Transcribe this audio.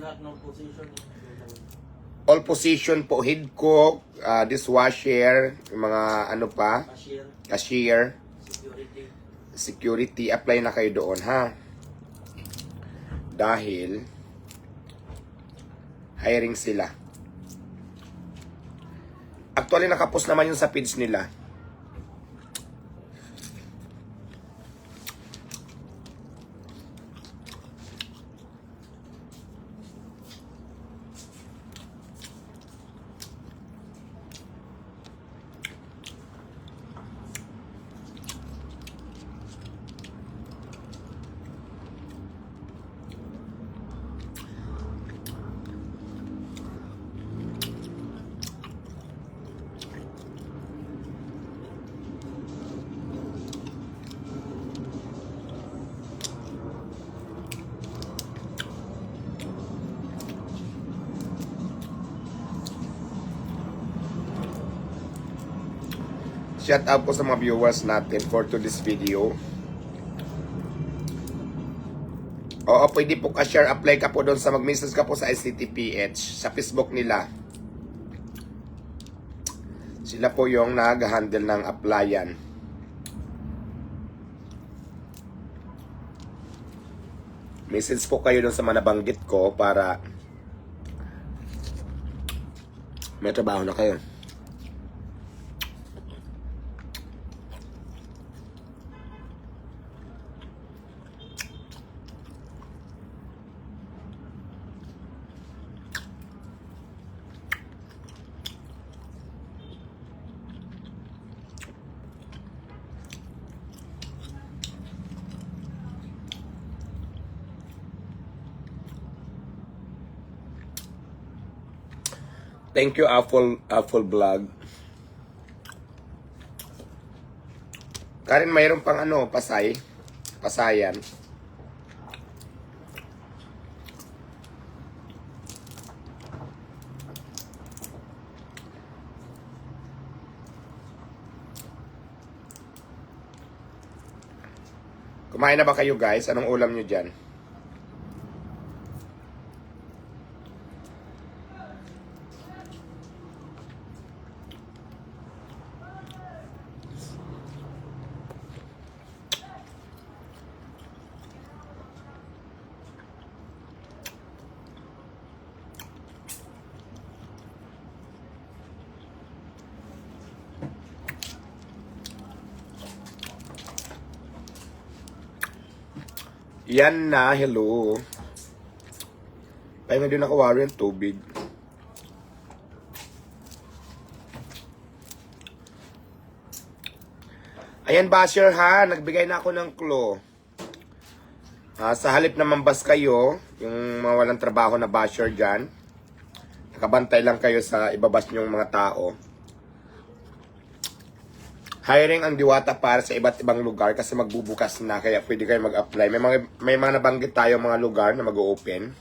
lahat ng position. All position po, head cook, ah, dishwasher, mga ano pa, Cashier, cashier, security. security, apply na kayo doon ha. Dahil hiring sila. Actually, nakapos naman yung sa page nila. Shout out po sa mga viewers natin for today's video. Oo, pwede po ka-share, apply ka po doon sa mag-message ka po sa ICTPH, sa Facebook nila. Sila po yung nag-handle ng applyan. Message po kayo doon sa mga nabanggit ko para may trabaho na kayo. Thank you, Apple, Apple Vlog. Karin, mayroon pang ano, pasay. Pasayan. Kumain na ba kayo guys? Anong ulam nyo dyan? Yan na, hello. Pahinga din ako wari ng tubig. Ayan, Basher ha, nagbigay na ako ng clue. Ah, sa halip na mambas kayo, yung mga walang trabaho na basher dyan, nakabantay lang kayo sa ibabas nyong mga tao. Hiring ang diwata para sa iba't ibang lugar kasi magbubukas na kaya pwede kayo mag-apply. May mga, may mga nabanggit tayo mga lugar na mag-open.